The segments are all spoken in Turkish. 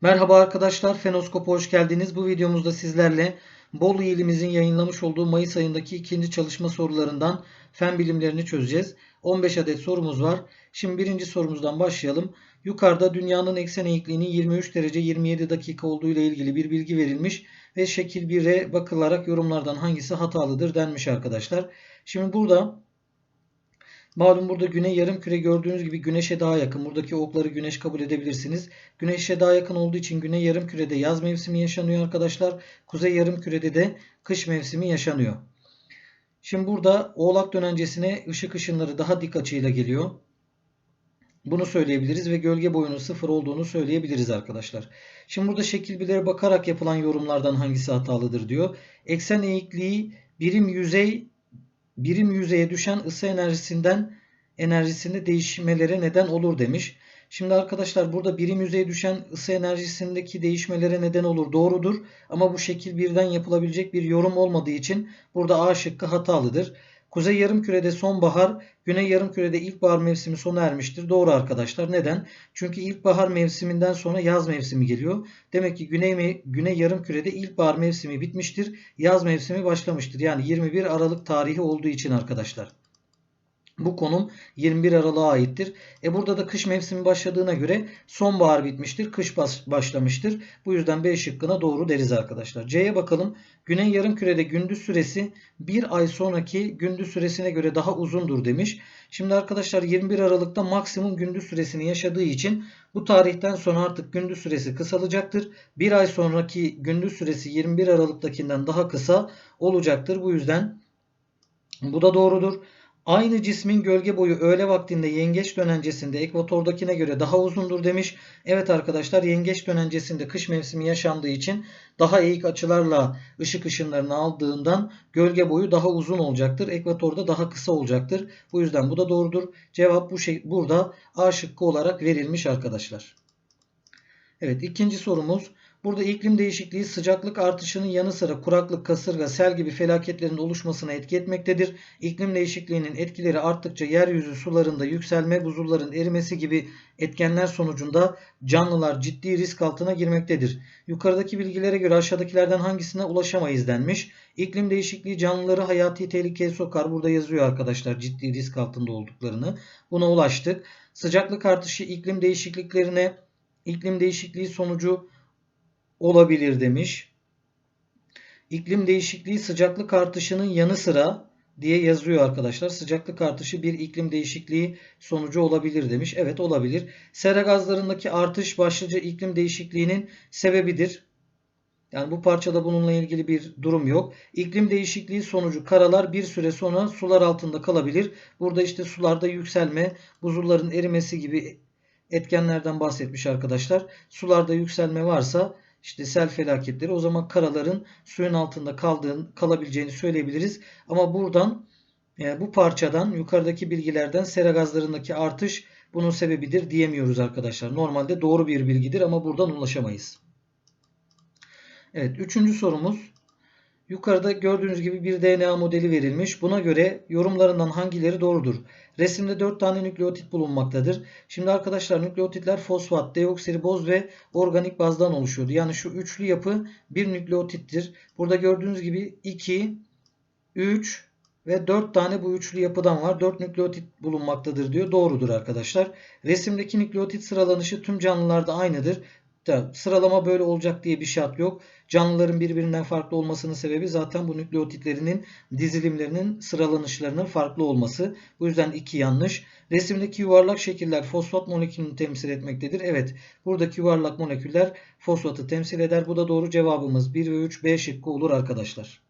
Merhaba arkadaşlar, Fenoskop'a hoş geldiniz. Bu videomuzda sizlerle Bolu ilimizin yayınlamış olduğu Mayıs ayındaki ikinci çalışma sorularından fen bilimlerini çözeceğiz. 15 adet sorumuz var. Şimdi birinci sorumuzdan başlayalım. Yukarıda dünyanın eksen eğikliğinin 23 derece 27 dakika olduğu ile ilgili bir bilgi verilmiş ve şekil 1'e bakılarak yorumlardan hangisi hatalıdır denmiş arkadaşlar. Şimdi burada Malum burada güney yarım küre gördüğünüz gibi güneşe daha yakın. Buradaki okları güneş kabul edebilirsiniz. Güneşe daha yakın olduğu için güney yarım kürede yaz mevsimi yaşanıyor arkadaşlar. Kuzey yarım kürede de kış mevsimi yaşanıyor. Şimdi burada oğlak dönencesine ışık ışınları daha dik açıyla geliyor. Bunu söyleyebiliriz ve gölge boyunun sıfır olduğunu söyleyebiliriz arkadaşlar. Şimdi burada şekil bilere bakarak yapılan yorumlardan hangisi hatalıdır diyor. Eksen eğikliği birim yüzey birim yüzeye düşen ısı enerjisinden enerjisinde değişmelere neden olur demiş. Şimdi arkadaşlar burada birim yüzeye düşen ısı enerjisindeki değişmelere neden olur. Doğrudur. Ama bu şekil birden yapılabilecek bir yorum olmadığı için burada A şıkkı hatalıdır. Kuzey yarımkürede sonbahar, güney yarımkürede ilkbahar mevsimi sona ermiştir. Doğru arkadaşlar. Neden? Çünkü ilkbahar mevsiminden sonra yaz mevsimi geliyor. Demek ki güney güney yarımkürede ilkbahar mevsimi bitmiştir. Yaz mevsimi başlamıştır. Yani 21 Aralık tarihi olduğu için arkadaşlar. Bu konum 21 Aralık'a aittir. E burada da kış mevsimi başladığına göre sonbahar bitmiştir. Kış başlamıştır. Bu yüzden B şıkkına doğru deriz arkadaşlar. C'ye bakalım. Güney yarımkürede gündüz süresi bir ay sonraki gündüz süresine göre daha uzundur demiş. Şimdi arkadaşlar 21 Aralık'ta maksimum gündüz süresini yaşadığı için bu tarihten sonra artık gündüz süresi kısalacaktır. Bir ay sonraki gündüz süresi 21 Aralık'takinden daha kısa olacaktır. Bu yüzden bu da doğrudur. Aynı cismin gölge boyu öğle vaktinde yengeç dönencesinde ekvatordakine göre daha uzundur demiş. Evet arkadaşlar yengeç dönencesinde kış mevsimi yaşandığı için daha eğik açılarla ışık ışınlarını aldığından gölge boyu daha uzun olacaktır. Ekvatorda daha kısa olacaktır. Bu yüzden bu da doğrudur. Cevap bu şey burada A şıkkı olarak verilmiş arkadaşlar. Evet ikinci sorumuz. Burada iklim değişikliği sıcaklık artışının yanı sıra kuraklık, kasırga, sel gibi felaketlerin oluşmasına etki etmektedir. İklim değişikliğinin etkileri arttıkça yeryüzü sularında yükselme, buzulların erimesi gibi etkenler sonucunda canlılar ciddi risk altına girmektedir. Yukarıdaki bilgilere göre aşağıdakilerden hangisine ulaşamayız denmiş. İklim değişikliği canlıları hayati tehlikeye sokar. Burada yazıyor arkadaşlar ciddi risk altında olduklarını. Buna ulaştık. Sıcaklık artışı iklim değişikliklerine, iklim değişikliği sonucu olabilir demiş. İklim değişikliği sıcaklık artışının yanı sıra diye yazıyor arkadaşlar. Sıcaklık artışı bir iklim değişikliği sonucu olabilir demiş. Evet olabilir. Sera gazlarındaki artış başlıca iklim değişikliğinin sebebidir. Yani bu parçada bununla ilgili bir durum yok. İklim değişikliği sonucu karalar bir süre sonra sular altında kalabilir. Burada işte sularda yükselme, buzulların erimesi gibi etkenlerden bahsetmiş arkadaşlar. Sularda yükselme varsa işte sel felaketleri o zaman karaların suyun altında kaldığını, kalabileceğini söyleyebiliriz. Ama buradan e, bu parçadan yukarıdaki bilgilerden sera gazlarındaki artış bunun sebebidir diyemiyoruz arkadaşlar. Normalde doğru bir bilgidir ama buradan ulaşamayız. Evet üçüncü sorumuz Yukarıda gördüğünüz gibi bir DNA modeli verilmiş. Buna göre yorumlarından hangileri doğrudur? Resimde 4 tane nükleotit bulunmaktadır. Şimdi arkadaşlar nükleotitler fosfat, deoksiriboz ve organik bazdan oluşuyordu. Yani şu üçlü yapı bir nükleotittir. Burada gördüğünüz gibi 2, 3 ve 4 tane bu üçlü yapıdan var. 4 nükleotit bulunmaktadır diyor. Doğrudur arkadaşlar. Resimdeki nükleotit sıralanışı tüm canlılarda aynıdır da sıralama böyle olacak diye bir şart yok. Canlıların birbirinden farklı olmasının sebebi zaten bu nükleotitlerinin dizilimlerinin sıralanışlarının farklı olması. Bu yüzden iki yanlış. Resimdeki yuvarlak şekiller fosfat molekülünü temsil etmektedir. Evet buradaki yuvarlak moleküller fosfatı temsil eder. Bu da doğru cevabımız 1 ve 3 B şıkkı olur arkadaşlar.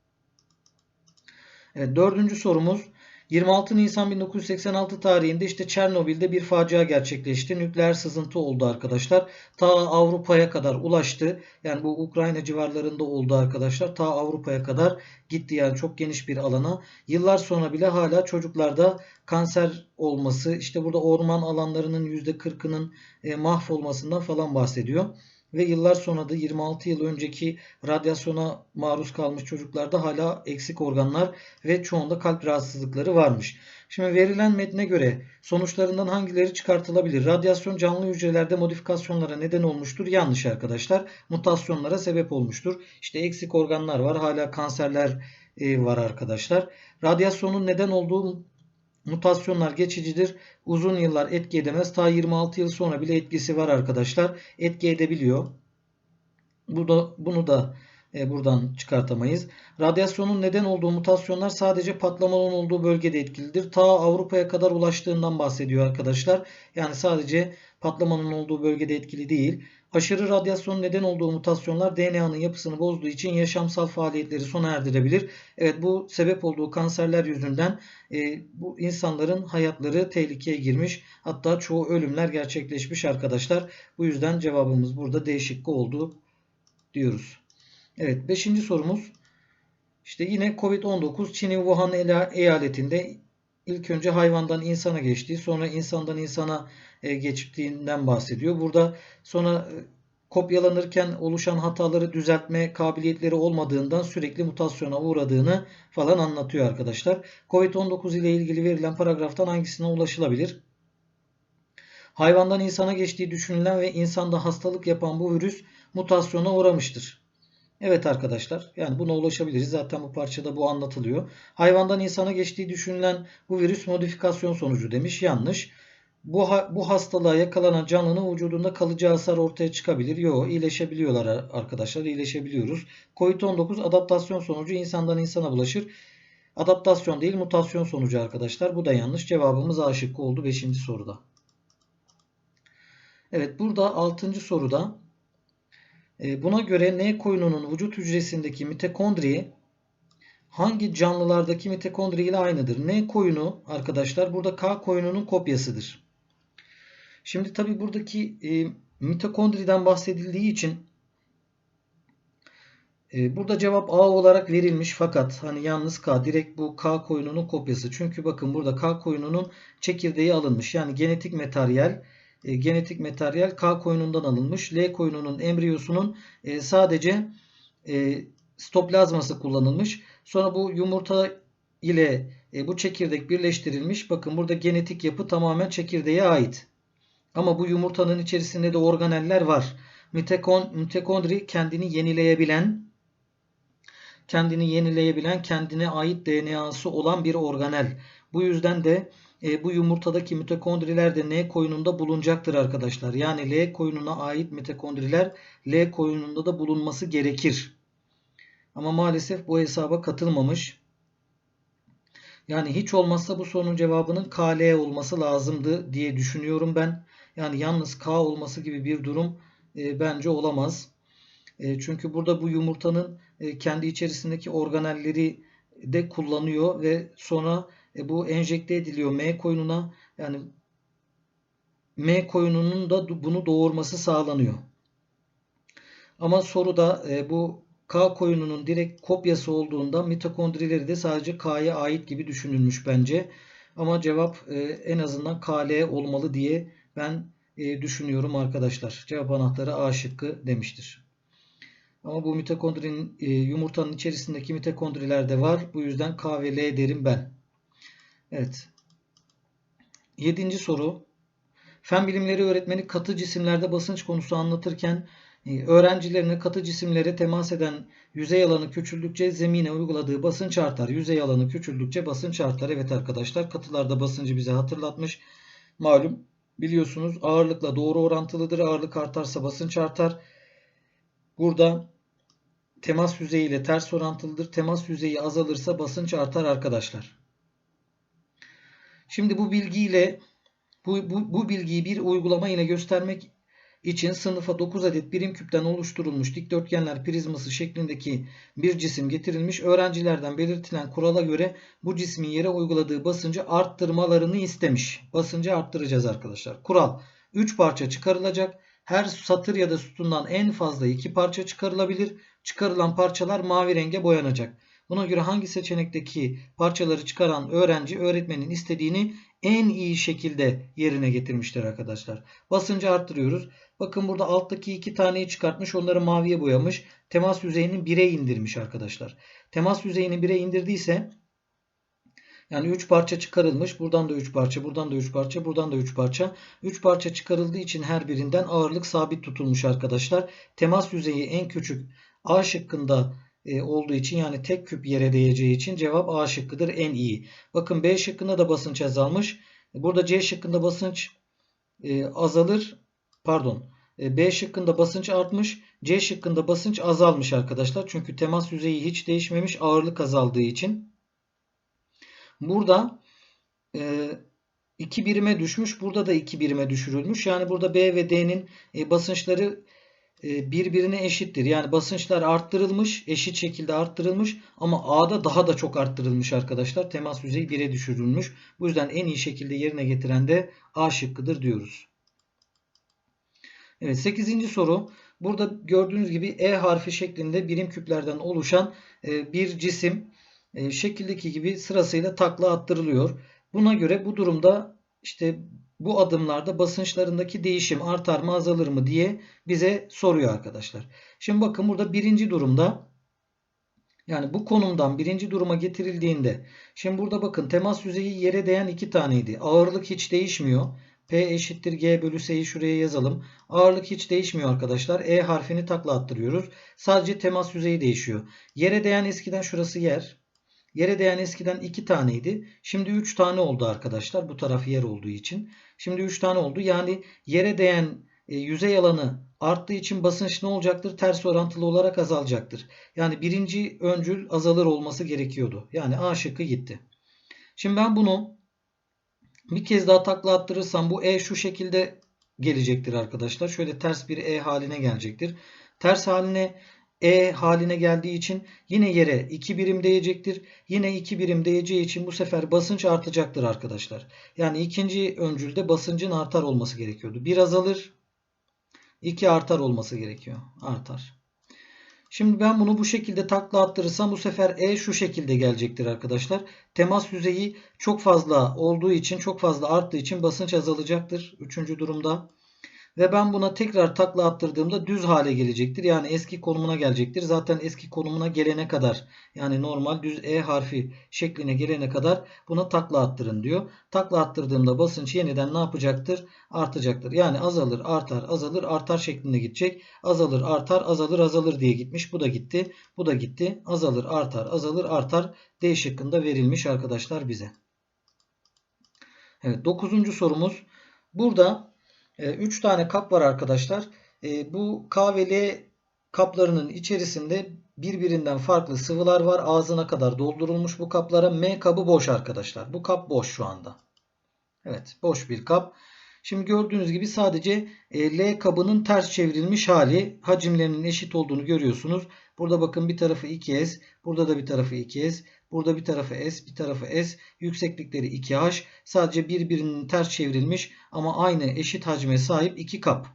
Evet dördüncü sorumuz. 26 Nisan 1986 tarihinde işte Çernobil'de bir facia gerçekleşti. Nükleer sızıntı oldu arkadaşlar. Ta Avrupa'ya kadar ulaştı. Yani bu Ukrayna civarlarında oldu arkadaşlar. Ta Avrupa'ya kadar gitti yani çok geniş bir alana. Yıllar sonra bile hala çocuklarda kanser olması, işte burada orman alanlarının %40'ının e, mahvolmasından falan bahsediyor. Ve yıllar sonra da 26 yıl önceki radyasyona maruz kalmış çocuklarda hala eksik organlar ve çoğunda kalp rahatsızlıkları varmış. Şimdi verilen metne göre sonuçlarından hangileri çıkartılabilir? Radyasyon canlı hücrelerde modifikasyonlara neden olmuştur. Yanlış arkadaşlar. Mutasyonlara sebep olmuştur. İşte eksik organlar var. Hala kanserler e, var arkadaşlar. Radyasyonun neden olduğu mutasyonlar geçicidir. Uzun yıllar etki edemez. Ta 26 yıl sonra bile etkisi var arkadaşlar. Etki edebiliyor. Burada, bunu da e, buradan çıkartamayız. Radyasyonun neden olduğu mutasyonlar sadece patlamanın olduğu bölgede etkilidir. Ta Avrupa'ya kadar ulaştığından bahsediyor arkadaşlar. Yani sadece patlamanın olduğu bölgede etkili değil. Aşırı radyasyonun neden olduğu mutasyonlar DNA'nın yapısını bozduğu için yaşamsal faaliyetleri sona erdirebilir. Evet bu sebep olduğu kanserler yüzünden e, bu insanların hayatları tehlikeye girmiş. Hatta çoğu ölümler gerçekleşmiş arkadaşlar. Bu yüzden cevabımız burada D şıkkı oldu diyoruz. Evet 5. sorumuz. İşte yine Covid-19 Çin'in Wuhan eyaletinde ilk önce hayvandan insana geçtiği sonra insandan insana e, geçtiğinden bahsediyor. Burada sonra e, kopyalanırken oluşan hataları düzeltme kabiliyetleri olmadığından sürekli mutasyona uğradığını falan anlatıyor arkadaşlar. Covid-19 ile ilgili verilen paragraftan hangisine ulaşılabilir? Hayvandan insana geçtiği düşünülen ve insanda hastalık yapan bu virüs mutasyona uğramıştır. Evet arkadaşlar yani buna ulaşabiliriz. Zaten bu parçada bu anlatılıyor. Hayvandan insana geçtiği düşünülen bu virüs modifikasyon sonucu demiş. Yanlış. Bu, bu hastalığa yakalanan canlının vücudunda kalıcı hasar ortaya çıkabilir. Yok iyileşebiliyorlar arkadaşlar. iyileşebiliyoruz. Covid-19 adaptasyon sonucu insandan insana bulaşır. Adaptasyon değil mutasyon sonucu arkadaşlar. Bu da yanlış. Cevabımız A oldu 5. soruda. Evet burada 6. soruda buna göre N koyununun vücut hücresindeki mitokondri hangi canlılardaki mitokondri ile aynıdır? N koyunu arkadaşlar burada K koyununun kopyasıdır. Şimdi tabi buradaki e, mitokondriden bahsedildiği için e, burada cevap A olarak verilmiş fakat hani yalnız K direkt bu K koyununun kopyası. Çünkü bakın burada K koyununun çekirdeği alınmış. Yani genetik materyal e, genetik materyal K koyunundan alınmış. L koyununun embriyosunun e, sadece e, stoplazması kullanılmış. Sonra bu yumurta ile bu çekirdek birleştirilmiş. Bakın burada genetik yapı tamamen çekirdeğe ait. Ama bu yumurtanın içerisinde de organeller var. Mitokon, mitokondri kendini yenileyebilen, kendini yenileyebilen, kendine ait DNA'sı olan bir organel. Bu yüzden de e, bu yumurtadaki mitokondriler de N koyununda bulunacaktır arkadaşlar. Yani L koyununa ait mitokondriler L koyununda da bulunması gerekir. Ama maalesef bu hesaba katılmamış. Yani hiç olmazsa bu sorunun cevabının KL olması lazımdı diye düşünüyorum ben. Yani yalnız K olması gibi bir durum e, bence olamaz. E, çünkü burada bu yumurtanın e, kendi içerisindeki organelleri de kullanıyor ve sonra e, bu enjekte ediliyor M koyununa. Yani M koyununun da bunu doğurması sağlanıyor. Ama soruda e, bu K koyununun direkt kopyası olduğunda mitokondrileri de sadece K'ya ait gibi düşünülmüş bence. Ama cevap e, en azından KL olmalı diye ben e, düşünüyorum arkadaşlar. Cevap anahtarı A şıkkı demiştir. Ama bu mitokondrinin e, yumurtanın içerisindeki mitokondriler de var. Bu yüzden K ve L derim ben. Evet. Yedinci soru. Fen bilimleri öğretmeni katı cisimlerde basınç konusu anlatırken e, öğrencilerine katı cisimlere temas eden yüzey alanı küçüldükçe zemine uyguladığı basınç artar. Yüzey alanı küçüldükçe basınç artar. Evet arkadaşlar katılarda basıncı bize hatırlatmış. Malum biliyorsunuz ağırlıkla doğru orantılıdır. Ağırlık artarsa basınç artar. Burada temas yüzeyi ile ters orantılıdır. Temas yüzeyi azalırsa basınç artar arkadaşlar. Şimdi bu bilgiyle bu, bu, bu bilgiyi bir uygulama ile göstermek için sınıfa 9 adet birim küpten oluşturulmuş dikdörtgenler prizması şeklindeki bir cisim getirilmiş. Öğrencilerden belirtilen kurala göre bu cismin yere uyguladığı basıncı arttırmalarını istemiş. Basıncı arttıracağız arkadaşlar. Kural 3 parça çıkarılacak. Her satır ya da sütundan en fazla 2 parça çıkarılabilir. Çıkarılan parçalar mavi renge boyanacak. Buna göre hangi seçenekteki parçaları çıkaran öğrenci öğretmenin istediğini en iyi şekilde yerine getirmiştir arkadaşlar. Basıncı arttırıyoruz. Bakın burada alttaki iki taneyi çıkartmış onları maviye boyamış. Temas yüzeyini 1'e indirmiş arkadaşlar. Temas yüzeyini 1'e indirdiyse yani 3 parça çıkarılmış. Buradan da 3 parça, buradan da 3 parça, buradan da 3 parça. 3 parça çıkarıldığı için her birinden ağırlık sabit tutulmuş arkadaşlar. Temas yüzeyi en küçük A şıkkında olduğu için yani tek küp yere değeceği için cevap A şıkkıdır en iyi. Bakın B şıkkında da basınç azalmış. Burada C şıkkında basınç e, azalır. Pardon. E, B şıkkında basınç artmış. C şıkkında basınç azalmış arkadaşlar. Çünkü temas yüzeyi hiç değişmemiş ağırlık azaldığı için. Burada 2 birime düşmüş. Burada da 2 birime düşürülmüş. Yani burada B ve D'nin basınçları birbirine eşittir. Yani basınçlar arttırılmış, eşit şekilde arttırılmış ama A'da daha da çok arttırılmış arkadaşlar. Temas yüzeyi 1'e düşürülmüş. Bu yüzden en iyi şekilde yerine getiren de A şıkkıdır diyoruz. Evet 8. soru. Burada gördüğünüz gibi E harfi şeklinde birim küplerden oluşan bir cisim şekildeki gibi sırasıyla takla attırılıyor. Buna göre bu durumda işte bu adımlarda basınçlarındaki değişim artar mı azalır mı diye bize soruyor arkadaşlar. Şimdi bakın burada birinci durumda yani bu konumdan birinci duruma getirildiğinde şimdi burada bakın temas yüzeyi yere değen iki taneydi. Ağırlık hiç değişmiyor. P eşittir G bölü S'yi şuraya yazalım. Ağırlık hiç değişmiyor arkadaşlar. E harfini takla attırıyoruz. Sadece temas yüzeyi değişiyor. Yere değen eskiden şurası yer. Yere değen eskiden 2 taneydi. Şimdi 3 tane oldu arkadaşlar. Bu taraf yer olduğu için. Şimdi 3 tane oldu. Yani yere değen e, yüzey alanı arttığı için basınç ne olacaktır? Ters orantılı olarak azalacaktır. Yani birinci öncül azalır olması gerekiyordu. Yani A şıkkı gitti. Şimdi ben bunu bir kez daha takla attırırsam bu E şu şekilde gelecektir arkadaşlar. Şöyle ters bir E haline gelecektir. Ters haline e haline geldiği için yine yere 2 birim değecektir. Yine 2 birim değeceği için bu sefer basınç artacaktır arkadaşlar. Yani ikinci öncülde basıncın artar olması gerekiyordu. 1 azalır, 2 artar olması gerekiyor. Artar. Şimdi ben bunu bu şekilde takla attırırsam bu sefer E şu şekilde gelecektir arkadaşlar. Temas yüzeyi çok fazla olduğu için, çok fazla arttığı için basınç azalacaktır. Üçüncü durumda. Ve ben buna tekrar takla attırdığımda düz hale gelecektir. Yani eski konumuna gelecektir. Zaten eski konumuna gelene kadar yani normal düz E harfi şekline gelene kadar buna takla attırın diyor. Takla attırdığımda basınç yeniden ne yapacaktır? Artacaktır. Yani azalır, artar, azalır, artar şeklinde gidecek. Azalır, artar, azalır, azalır diye gitmiş. Bu da gitti. Bu da gitti. Azalır, artar, azalır, artar. D şıkkında verilmiş arkadaşlar bize. Evet 9. sorumuz. Burada 3 ee, tane kap var arkadaşlar. Ee, bu K ve L kaplarının içerisinde birbirinden farklı sıvılar var. Ağzına kadar doldurulmuş bu kaplara. M kabı boş arkadaşlar. Bu kap boş şu anda. Evet boş bir kap. Şimdi gördüğünüz gibi sadece e, L kabının ters çevrilmiş hali hacimlerinin eşit olduğunu görüyorsunuz. Burada bakın bir tarafı 2S, burada da bir tarafı 2S, burada bir tarafı S, bir tarafı S. Yükseklikleri 2H. Sadece birbirinin ters çevrilmiş ama aynı eşit hacme sahip iki kap.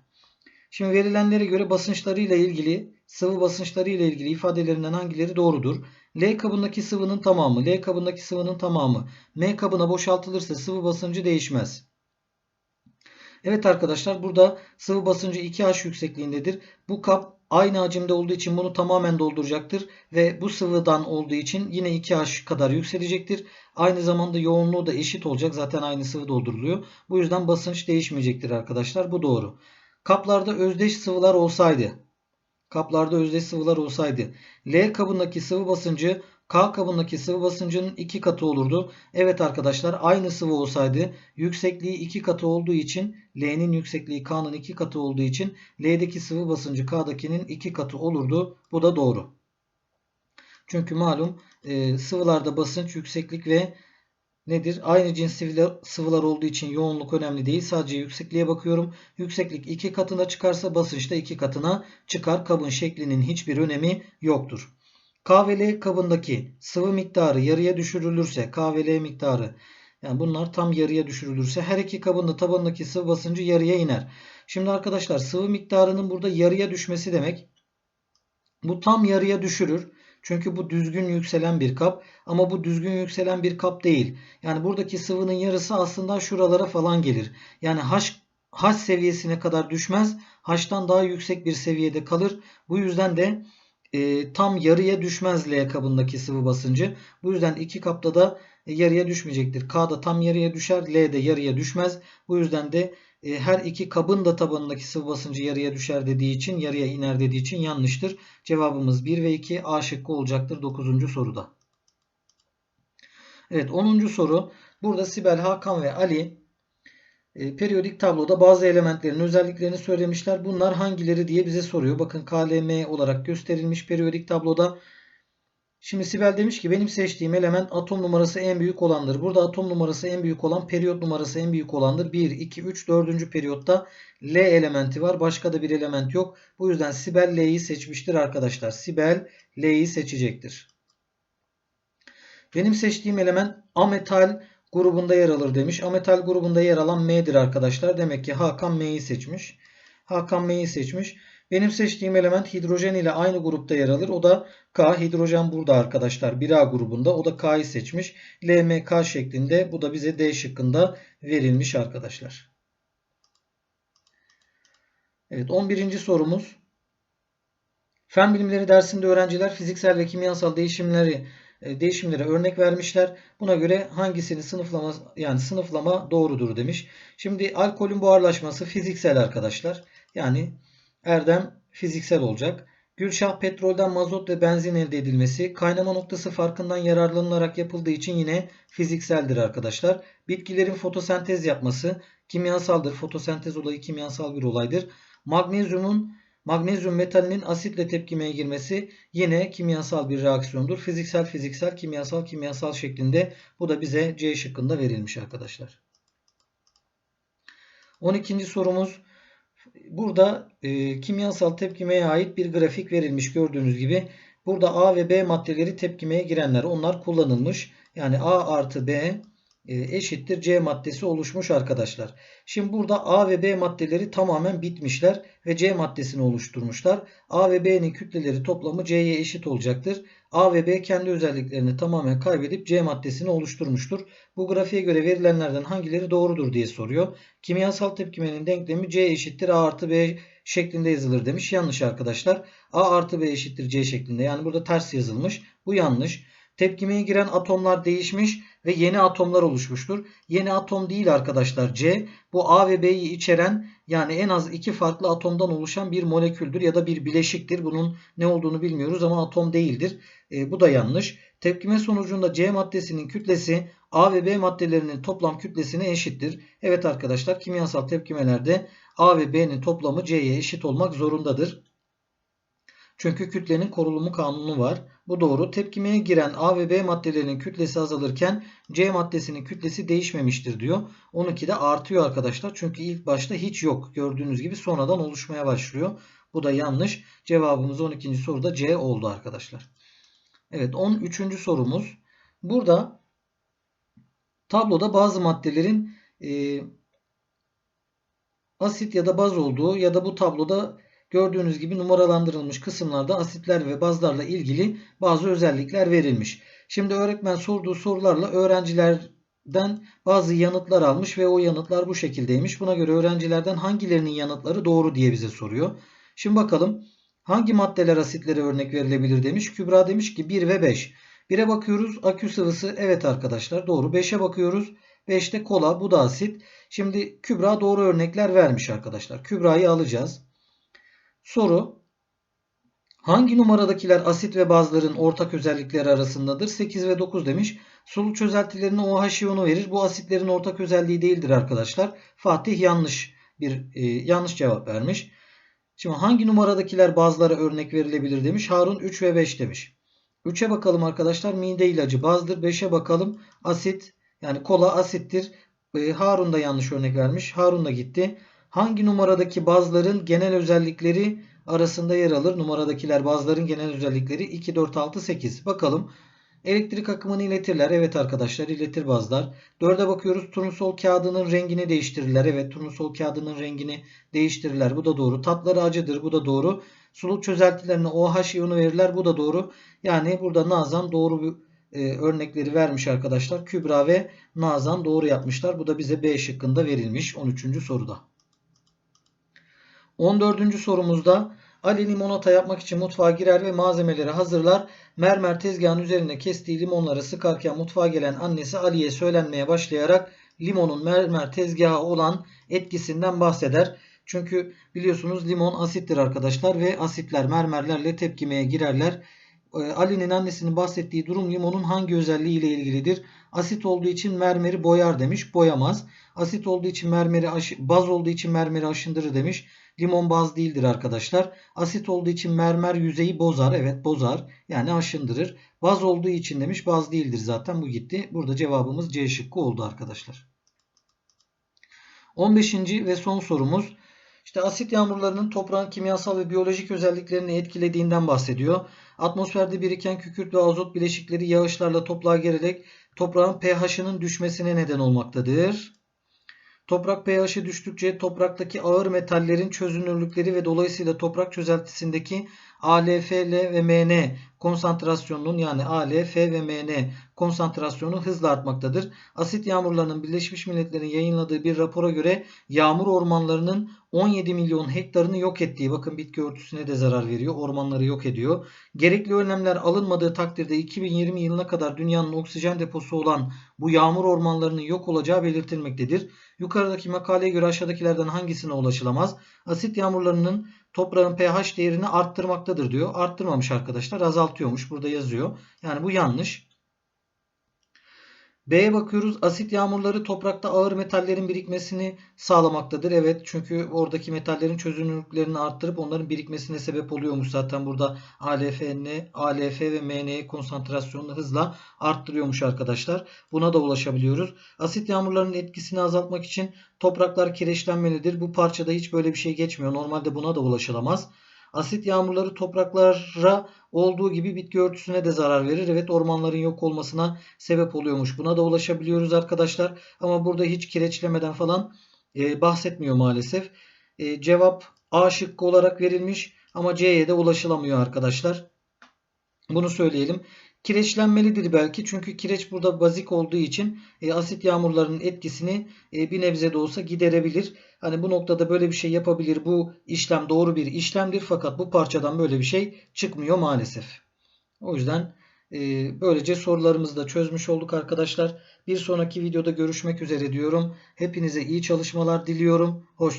Şimdi verilenlere göre basınçlarıyla ilgili, sıvı basınçlarıyla ilgili ifadelerinden hangileri doğrudur? L kabındaki sıvının tamamı, L kabındaki sıvının tamamı M kabına boşaltılırsa sıvı basıncı değişmez. Evet arkadaşlar burada sıvı basıncı 2H yüksekliğindedir. Bu kap aynı hacimde olduğu için bunu tamamen dolduracaktır. Ve bu sıvıdan olduğu için yine 2H kadar yükselecektir. Aynı zamanda yoğunluğu da eşit olacak. Zaten aynı sıvı dolduruluyor. Bu yüzden basınç değişmeyecektir arkadaşlar. Bu doğru. Kaplarda özdeş sıvılar olsaydı kaplarda özdeş sıvılar olsaydı L kabındaki sıvı basıncı K kabındaki sıvı basıncının 2 katı olurdu. Evet arkadaşlar aynı sıvı olsaydı yüksekliği 2 katı olduğu için L'nin yüksekliği K'nın 2 katı olduğu için L'deki sıvı basıncı K'dakinin 2 katı olurdu. Bu da doğru. Çünkü malum e, sıvılarda basınç, yükseklik ve nedir? Aynı cins sıvılar olduğu için yoğunluk önemli değil. Sadece yüksekliğe bakıyorum. Yükseklik 2 katına çıkarsa basınç da 2 katına çıkar. Kabın şeklinin hiçbir önemi yoktur. K ve L kabındaki sıvı miktarı yarıya düşürülürse K ve L miktarı yani bunlar tam yarıya düşürülürse her iki kabın da tabanındaki sıvı basıncı yarıya iner. Şimdi arkadaşlar sıvı miktarının burada yarıya düşmesi demek bu tam yarıya düşürür. Çünkü bu düzgün yükselen bir kap ama bu düzgün yükselen bir kap değil. Yani buradaki sıvının yarısı aslında şuralara falan gelir. Yani H, H seviyesine kadar düşmez. H'tan daha yüksek bir seviyede kalır. Bu yüzden de e, tam yarıya düşmez L kabındaki sıvı basıncı. Bu yüzden iki kapta da yarıya düşmeyecektir. K'da tam yarıya düşer. L'de yarıya düşmez. Bu yüzden de e, her iki kabın da tabanındaki sıvı basıncı yarıya düşer dediği için yarıya iner dediği için yanlıştır. Cevabımız 1 ve 2 A şıkkı olacaktır 9. soruda. Evet 10. soru. Burada Sibel, Hakan ve Ali e, periyodik tabloda bazı elementlerin özelliklerini söylemişler. Bunlar hangileri diye bize soruyor. Bakın KLM olarak gösterilmiş periyodik tabloda. Şimdi Sibel demiş ki benim seçtiğim element atom numarası en büyük olandır. Burada atom numarası en büyük olan periyot numarası en büyük olandır. 1, 2, 3, 4. periyotta L elementi var. Başka da bir element yok. Bu yüzden Sibel L'yi seçmiştir arkadaşlar. Sibel L'yi seçecektir. Benim seçtiğim element ametal grubunda yer alır demiş. Ametal grubunda yer alan M'dir arkadaşlar. Demek ki Hakan M'yi seçmiş. Hakan M'yi seçmiş. Benim seçtiğim element hidrojen ile aynı grupta yer alır. O da K. Hidrojen burada arkadaşlar. 1A grubunda. O da K'yı seçmiş. LMK şeklinde. Bu da bize D şıkkında verilmiş arkadaşlar. Evet 11. sorumuz. Fen bilimleri dersinde öğrenciler fiziksel ve kimyasal değişimleri değişimlere örnek vermişler. Buna göre hangisini sınıflama yani sınıflama doğrudur demiş. Şimdi alkolün buharlaşması fiziksel arkadaşlar. Yani Erdem fiziksel olacak. Gülşah petrolden mazot ve benzin elde edilmesi kaynama noktası farkından yararlanılarak yapıldığı için yine fizikseldir arkadaşlar. Bitkilerin fotosentez yapması kimyasaldır. Fotosentez olayı kimyasal bir olaydır. Magnezyumun magnezyum metalinin asitle tepkimeye girmesi yine kimyasal bir reaksiyondur. Fiziksel fiziksel kimyasal kimyasal şeklinde bu da bize C şıkkında verilmiş arkadaşlar. 12. sorumuz Burada e, kimyasal tepkimeye ait bir grafik verilmiş gördüğünüz gibi. Burada A ve B maddeleri tepkimeye girenler. Onlar kullanılmış. Yani A artı B eşittir C maddesi oluşmuş arkadaşlar. Şimdi burada A ve B maddeleri tamamen bitmişler ve C maddesini oluşturmuşlar. A ve B'nin kütleleri toplamı C'ye eşit olacaktır. A ve B kendi özelliklerini tamamen kaybedip C maddesini oluşturmuştur. Bu grafiğe göre verilenlerden hangileri doğrudur diye soruyor. Kimyasal tepkimenin denklemi C eşittir A artı B şeklinde yazılır demiş. Yanlış arkadaşlar. A artı B eşittir C şeklinde. Yani burada ters yazılmış. Bu yanlış. Tepkimeye giren atomlar değişmiş ve yeni atomlar oluşmuştur. Yeni atom değil arkadaşlar C. Bu A ve B'yi içeren yani en az iki farklı atomdan oluşan bir moleküldür ya da bir bileşiktir. Bunun ne olduğunu bilmiyoruz ama atom değildir. E, bu da yanlış. Tepkime sonucunda C maddesinin kütlesi A ve B maddelerinin toplam kütlesine eşittir. Evet arkadaşlar kimyasal tepkimelerde A ve B'nin toplamı C'ye eşit olmak zorundadır. Çünkü kütlenin korulumu kanunu var. Bu doğru. Tepkimeye giren A ve B maddelerinin kütlesi azalırken C maddesinin kütlesi değişmemiştir diyor. 12'de artıyor arkadaşlar. Çünkü ilk başta hiç yok. Gördüğünüz gibi sonradan oluşmaya başlıyor. Bu da yanlış. Cevabımız 12. soruda C oldu arkadaşlar. Evet 13. sorumuz. Burada tabloda bazı maddelerin e, asit ya da baz olduğu ya da bu tabloda Gördüğünüz gibi numaralandırılmış kısımlarda asitler ve bazlarla ilgili bazı özellikler verilmiş. Şimdi öğretmen sorduğu sorularla öğrencilerden bazı yanıtlar almış ve o yanıtlar bu şekildeymiş. Buna göre öğrencilerden hangilerinin yanıtları doğru diye bize soruyor. Şimdi bakalım hangi maddeler asitlere örnek verilebilir demiş. Kübra demiş ki 1 ve 5. 1'e bakıyoruz akü sıvısı evet arkadaşlar doğru. 5'e bakıyoruz 5'te kola bu da asit. Şimdi Kübra doğru örnekler vermiş arkadaşlar. Kübra'yı alacağız. Soru Hangi numaradakiler asit ve bazların ortak özellikleri arasındadır? 8 ve 9 demiş. Sulu çözeltilerine OH iyonu verir. Bu asitlerin ortak özelliği değildir arkadaşlar. Fatih yanlış bir e, yanlış cevap vermiş. Şimdi hangi numaradakiler bazılara örnek verilebilir demiş. Harun 3 ve 5 demiş. 3'e bakalım arkadaşlar. Mide ilacı bazdır. 5'e bakalım. Asit yani kola asittir. E, Harun da yanlış örnek vermiş. Harun da gitti hangi numaradaki bazların genel özellikleri arasında yer alır? Numaradakiler bazların genel özellikleri 2, 4, 6, 8. Bakalım. Elektrik akımını iletirler. Evet arkadaşlar iletir bazlar. 4'e bakıyoruz. Turnusol kağıdının rengini değiştirirler. Evet turnusol kağıdının rengini değiştirirler. Bu da doğru. Tatları acıdır. Bu da doğru. Sulu çözeltilerine OH iyonu verirler. Bu da doğru. Yani burada Nazan doğru bir e, örnekleri vermiş arkadaşlar. Kübra ve Nazan doğru yapmışlar. Bu da bize B şıkkında verilmiş 13. soruda. 14. sorumuzda Ali limonata yapmak için mutfağa girer ve malzemeleri hazırlar. Mermer tezgahın üzerine kestiği limonları sıkarken mutfağa gelen annesi Ali'ye söylenmeye başlayarak limonun mermer tezgahı olan etkisinden bahseder. Çünkü biliyorsunuz limon asittir arkadaşlar ve asitler mermerlerle tepkimeye girerler. Ee, Ali'nin annesinin bahsettiği durum limonun hangi özelliği ile ilgilidir? Asit olduğu için mermeri boyar demiş. Boyamaz. Asit olduğu için mermeri baz olduğu için mermeri aşındırır demiş. Limon baz değildir arkadaşlar. Asit olduğu için mermer yüzeyi bozar. Evet bozar. Yani aşındırır. Baz olduğu için demiş. Baz değildir zaten. Bu gitti. Burada cevabımız C şıkkı oldu arkadaşlar. 15. ve son sorumuz. İşte asit yağmurlarının toprağın kimyasal ve biyolojik özelliklerini etkilediğinden bahsediyor. Atmosferde biriken kükürt ve azot bileşikleri yağışlarla toprağa gelerek toprağın pH'ının düşmesine neden olmaktadır. Toprak pH'i düştükçe topraktaki ağır metallerin çözünürlükleri ve dolayısıyla toprak çözeltisindeki ALFL ve MN konsantrasyonunun yani ALF ve MN konsantrasyonu hızla artmaktadır. Asit yağmurlarının Birleşmiş Milletler'in yayınladığı bir rapora göre yağmur ormanlarının 17 milyon hektarını yok ettiği bakın bitki örtüsüne de zarar veriyor. Ormanları yok ediyor. Gerekli önlemler alınmadığı takdirde 2020 yılına kadar dünyanın oksijen deposu olan bu yağmur ormanlarının yok olacağı belirtilmektedir. Yukarıdaki makaleye göre aşağıdakilerden hangisine ulaşılamaz? Asit yağmurlarının toprağın pH değerini arttırmaktadır diyor. Arttırmamış arkadaşlar. Azaltıyormuş. Burada yazıyor. Yani bu yanlış. B'ye bakıyoruz. Asit yağmurları toprakta ağır metallerin birikmesini sağlamaktadır. Evet çünkü oradaki metallerin çözünürlüklerini arttırıp onların birikmesine sebep oluyormuş. Zaten burada ALFN, ALF ve MN konsantrasyonunu hızla arttırıyormuş arkadaşlar. Buna da ulaşabiliyoruz. Asit yağmurlarının etkisini azaltmak için topraklar kireçlenmelidir. Bu parçada hiç böyle bir şey geçmiyor. Normalde buna da ulaşılamaz. Asit yağmurları topraklara olduğu gibi bitki örtüsüne de zarar verir. Evet ormanların yok olmasına sebep oluyormuş. Buna da ulaşabiliyoruz arkadaşlar. Ama burada hiç kireçlemeden falan e, bahsetmiyor maalesef. E, cevap A şıkkı olarak verilmiş ama C'ye de ulaşılamıyor arkadaşlar. Bunu söyleyelim. Kireçlenmelidir belki çünkü kireç burada bazik olduğu için e, asit yağmurlarının etkisini e, bir nebze de olsa giderebilir. Hani bu noktada böyle bir şey yapabilir. Bu işlem doğru bir işlemdir fakat bu parçadan böyle bir şey çıkmıyor maalesef. O yüzden e, böylece sorularımızı da çözmüş olduk arkadaşlar. Bir sonraki videoda görüşmek üzere diyorum. Hepinize iyi çalışmalar diliyorum. Hoşçakalın.